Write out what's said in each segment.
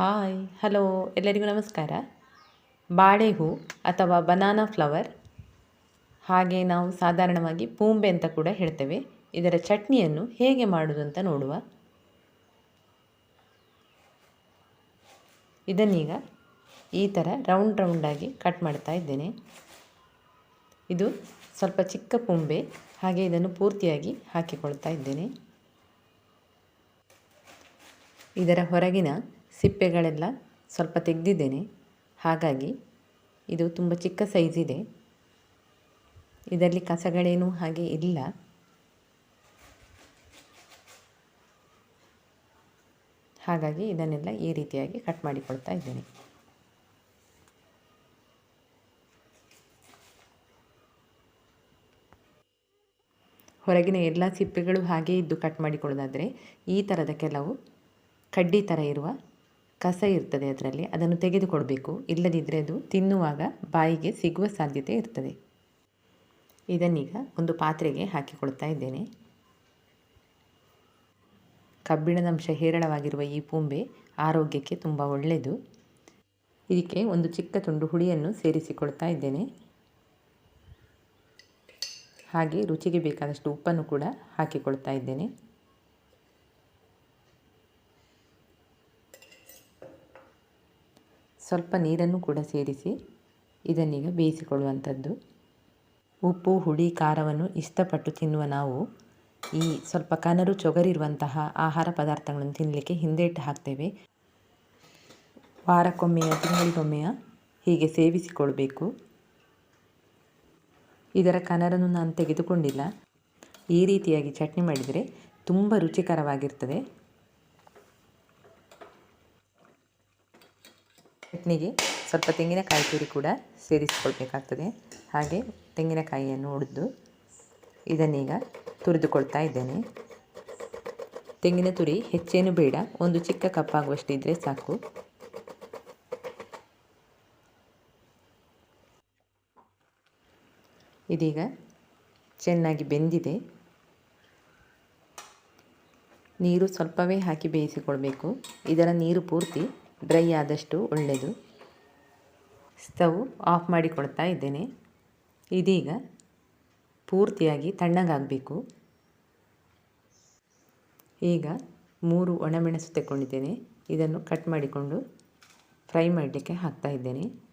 Hi hello ಎಲ್ಲರಿಗೂ ನಮಸ್ಕಾರ. ಬಾಳೆಹೂ ಅಥವಾ ಬನಾನಾ ಫ್ಲವರ್ ಹಾಗೆ ನಾವು ಸಾಧಾರಣವಾಗಿ ಪೂಂಬೆ ಅಂತ ಕೂಡ ಹೇಳ್ತೇವೆ. ಇದರ ಚಟ್ನಿಯನ್ನು ಹೇಗೆ ಮಾಡುವುದು ಅಂತ ನೋಡುವ. ಇದನ್ನೀಗ ಈ ಥರ ರೌಂಡ್ ರೌಂಡಾಗಿ ಕಟ್ ಮಾಡ್ತಾ ಇದ್ದೇನೆ. ಇದು ಸ್ವಲ್ಪ ಚಿಕ್ಕ ಪೂಂಬೆ. ಹಾಗೆ ಇದನ್ನು ಪೂರ್ತಿಯಾಗಿ ಹಾಕಿಕೊಳ್ತಾ ಇದ್ದೇನೆ. ಇದರ ಹೊರಗಿನ ಸಿಪ್ಪೆಗಳೆಲ್ಲ ಸ್ವಲ್ಪ ತೆಗೆದಿದ್ದೇನೆ. ಹಾಗಾಗಿ ಇದು ತುಂಬ ಚಿಕ್ಕ ಸೈಜ್ ಇದೆ. ಇದರಲ್ಲಿ ಕಸಗಳೇನೂ ಹಾಗೆ ಇಲ್ಲ. ಹಾಗಾಗಿ ಇದನ್ನೆಲ್ಲ ಈ ರೀತಿಯಾಗಿ ಕಟ್ ಮಾಡಿಕೊಳ್ತಾ ಇದ್ದೇನೆ. ಹೊರಗಿನ ಎಲ್ಲ ಸಿಪ್ಪೆಗಳು ಹಾಗೆ ಇದ್ದು ಕಟ್ ಮಾಡಿಕೊಳ್ಳೋದಾದರೆ ಈ ಥರದ ಕೆಲವು ಕಡ್ಡಿ ಥರ ಇರುವ ಕಸ ಇರ್ತದೆ ಅದರಲ್ಲಿ, ಅದನ್ನು ತೆಗೆದುಕೊಡಬೇಕು. ಇಲ್ಲದಿದ್ದರೆ ಅದು ತಿನ್ನುವಾಗ ಬಾಯಿಗೆ ಸಿಗುವ ಸಾಧ್ಯತೆ ಇರ್ತದೆ. ಇದನ್ನೀಗ ಒಂದು ಪಾತ್ರೆಗೆ ಹಾಕಿಕೊಳ್ತಾ ಇದ್ದೇನೆ. ಕಬ್ಬಿಣದಂಶ ಹೇರಳವಾಗಿರುವ ಈ ಪೂಂಬೆ ಆರೋಗ್ಯಕ್ಕೆ ತುಂಬ ಒಳ್ಳೆಯದು. ಇದಕ್ಕೆ ಒಂದು ಚಿಕ್ಕ ತುಂಡು ಹುಳಿಯನ್ನು ಸೇರಿಸಿಕೊಳ್ತಾ ಇದ್ದೇನೆ. ಹಾಗೆ ರುಚಿಗೆ ಬೇಕಾದಷ್ಟು ಉಪ್ಪನ್ನು ಕೂಡ ಹಾಕಿಕೊಳ್ತಾ ಇದ್ದೇನೆ. ಸ್ವಲ್ಪ ನೀರನ್ನು ಕೂಡ ಸೇರಿಸಿ ಇದನ್ನೀಗ ಬೇಯಿಸಿಕೊಳ್ಳುವಂಥದ್ದು. ಉಪ್ಪು, ಹುಳಿ, ಖಾರವನ್ನು ಇಷ್ಟಪಟ್ಟು ತಿನ್ನುವ ನಾವು ಈ ಸ್ವಲ್ಪ ಕನರು ಚೊಗರಿರುವಂತಹ ಆಹಾರ ಪದಾರ್ಥಗಳನ್ನು ತಿನ್ನಲಿಕ್ಕೆ ಹಿಂದೇಟು ಹಾಕ್ತೇವೆ. ವಾರಕ್ಕೊಮ್ಮೆಯ, ತಿಂಗಳಿಗೊಮ್ಮೆಯ ಹೀಗೆ ಸೇವಿಸಿಕೊಳ್ಬೇಕು. ಇದರ ಕನರನ್ನು ನಾನು ತೆಗೆದುಕೊಂಡಿಲ್ಲ. ಈ ರೀತಿಯಾಗಿ ಚಟ್ನಿ ಮಾಡಿದರೆ ತುಂಬ ರುಚಿಕರವಾಗಿರ್ತದೆ. ಚಟ್ನಿಗೆ ಸ್ವಲ್ಪ ತೆಂಗಿನಕಾಯಿ ತುರಿ ಕೂಡ ಸೇರಿಸಿಕೊಳ್ಬೇಕಾಗ್ತದೆ. ಹಾಗೆ ತೆಂಗಿನಕಾಯಿಯನ್ನು ಹೊಡೆದು ಇದನ್ನೀಗ ತುರಿದುಕೊಳ್ತಾ ಇದ್ದೇನೆ. ತೆಂಗಿನ ತುರಿ ಹೆಚ್ಚೇನು ಬೇಡ, ಒಂದು ಚಿಕ್ಕ ಕಪ್ಪಾಗುವಷ್ಟು ಇದ್ದರೆ ಸಾಕು. ಇದೀಗ ಚೆನ್ನಾಗಿ ಬೆಂದಿದೆ. ನೀರು ಸ್ವಲ್ಪವೇ ಹಾಕಿ ಬೇಯಿಸಿಕೊಳ್ಬೇಕು. ಇದರ ನೀರು ಪೂರ್ತಿ ಡ್ರೈ ಆದಷ್ಟು ಒಳ್ಳೆಯದು ಸ್ಟವ್ ಆಫ್ ಮಾಡಿಕೊಳ್ತಾ ಇದ್ದೇನೆ. ಇದೀಗ ಪೂರ್ತಿಯಾಗಿ ತಣ್ಣಗಾಗಬೇಕು. ಈಗ ಮೂರು ಒಣಮೆಣಸು ತೆಕ್ಕೊಂಡಿದ್ದೇನೆ. ಇದನ್ನು ಕಟ್ ಮಾಡಿಕೊಂಡು ಫ್ರೈ ಮಾಡಲಿಕ್ಕೆ ಹಾಕ್ತಾ ಇದ್ದೇನೆ.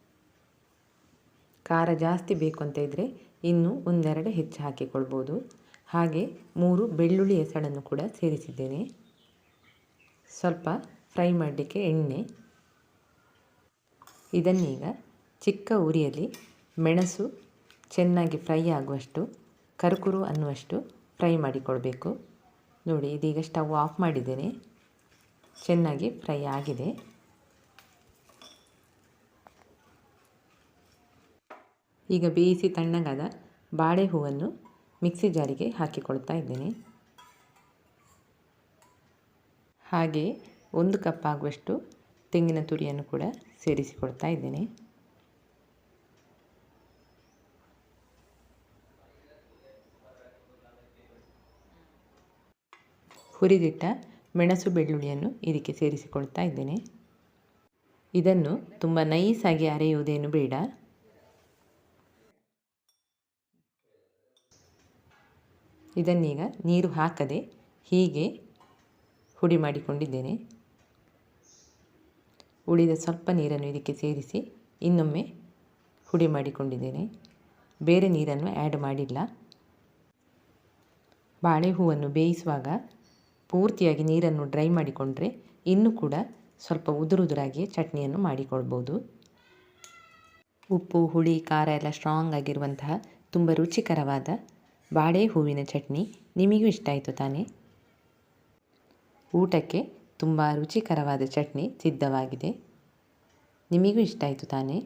ಖಾರ ಜಾಸ್ತಿ ಬೇಕು ಅಂತ ಇದ್ದರೆ ಇನ್ನೂ ಒಂದೆರಡು ಹೆಚ್ಚು ಹಾಕಿಕೊಳ್ಬೋದು. ಹಾಗೆ ಮೂರು ಬೆಳ್ಳುಳ್ಳಿ ಹೆಸಳನ್ನು ಕೂಡ ಸೇರಿಸಿದ್ದೇನೆ. ಸ್ವಲ್ಪ ಫ್ರೈ ಮಾಡಲಿಕ್ಕೆ ಎಣ್ಣೆ. ಇದನ್ನೀಗ ಚಿಕ್ಕ ಉರಿಯಲ್ಲಿ ಮೆಣಸು ಚೆನ್ನಾಗಿ ಫ್ರೈ ಆಗುವಷ್ಟು, ಕರುಕುರು ಅನ್ನುವಷ್ಟು ಫ್ರೈ ಮಾಡಿಕೊಳ್ಬೇಕು. ನೋಡಿ, ಇದೀಗ ಸ್ಟವ್ ಆಫ್ ಮಾಡಿದ್ದೇನೆ. ಚೆನ್ನಾಗಿ ಫ್ರೈ ಆಗಿದೆ. ಈಗ ಬೇಯಿಸಿ ತಣ್ಣಗಾದ ಬಾಳೆ ಹೂವನ್ನು ಮಿಕ್ಸಿ ಜಾರಿಗೆ ಹಾಕಿಕೊಳ್ತಾ ಇದ್ದೇನೆ. ಹಾಗೆ ಒಂದು ಕಪ್ ಆಗುವಷ್ಟು ತೆಂಗಿನ ತುರಿಯನ್ನು ಕೂಡ ಸೇರಿಸಿಕೊಳ್ತಾ ಇದ್ದೇನೆ. ಹುರಿದಿಟ್ಟ ಮೆಣಸು ಬೆಳ್ಳುಳ್ಳಿಯನ್ನು ಇದಕ್ಕೆ ಸೇರಿಸಿಕೊಳ್ತಾ ಇದ್ದೇನೆ. ಇದನ್ನು ತುಂಬ ನೈಸಾಗಿ ಅರೆಯುವುದೇನು ಬೇಡ. ಇದನ್ನೀಗ ನೀರು ಹಾಕದೆ ಹೀಗೆ ಹುಡಿ ಮಾಡಿಕೊಂಡಿದ್ದೇನೆ. ಉಳಿದ ಸ್ವಲ್ಪ ನೀರನ್ನು ಇದಕ್ಕೆ ಸೇರಿಸಿ ಇನ್ನೊಮ್ಮೆ ಹುಡಿ ಮಾಡಿಕೊಂಡಿದ್ದೇನೆ. ಬೇರೆ ನೀರನ್ನು ಆ್ಯಡ್ ಮಾಡಿಲ್ಲ. ಬಾಳೆಹೂವನ್ನು ಬೇಯಿಸುವಾಗ ಪೂರ್ತಿಯಾಗಿ ನೀರನ್ನು ಡ್ರೈ ಮಾಡಿಕೊಂಡ್ರೆ ಇನ್ನೂ ಕೂಡ ಸ್ವಲ್ಪ ಉದುರುದುರಾಗಿ ಚಟ್ನಿಯನ್ನು ಮಾಡಿಕೊಳ್ಬೋದು. ಉಪ್ಪು, ಹುಳಿ, ಖಾರ ಎಲ್ಲ ಸ್ಟ್ರಾಂಗ್ ಆಗಿರುವಂತಹ ತುಂಬ ರುಚಿಕರವಾದ ಬಾಳೆ ಹೂವಿನ ಚಟ್ನಿ ನಿಮಗೂ ಇಷ್ಟ ಆಯಿತು ತಾನೇ? ಊಟಕ್ಕೆ ತುಂಬ ರುಚಿಕರವಾದ ಚಟ್ನಿ ಸಿದ್ಧವಾಗಿದೆ. ನಿಮಗೂ ಇಷ್ಟ ಆಯಿತು ತಾನೇ?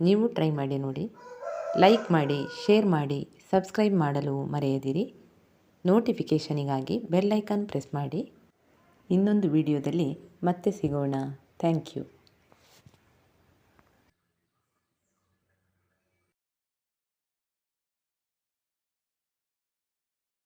ನೀವು ಟ್ರೈ ಮಾಡಿ ನೋಡಿ. ಲೈಕ್ ಮಾಡಿ, ಶೇರ್ ಮಾಡಿ, ಸಬ್ಸ್ಕ್ರೈಬ್ ಮಾಡಲು ಮರೆಯದಿರಿ. ನೋಟಿಫಿಕೇಷನಿಗಾಗಿ ಬೆಲ್ಲೈಕನ್ ಪ್ರೆಸ್ ಮಾಡಿ. ಇನ್ನೊಂದು ವಿಡಿಯೋದಲ್ಲಿ ಮತ್ತೆ ಸಿಗೋಣ. Thank you.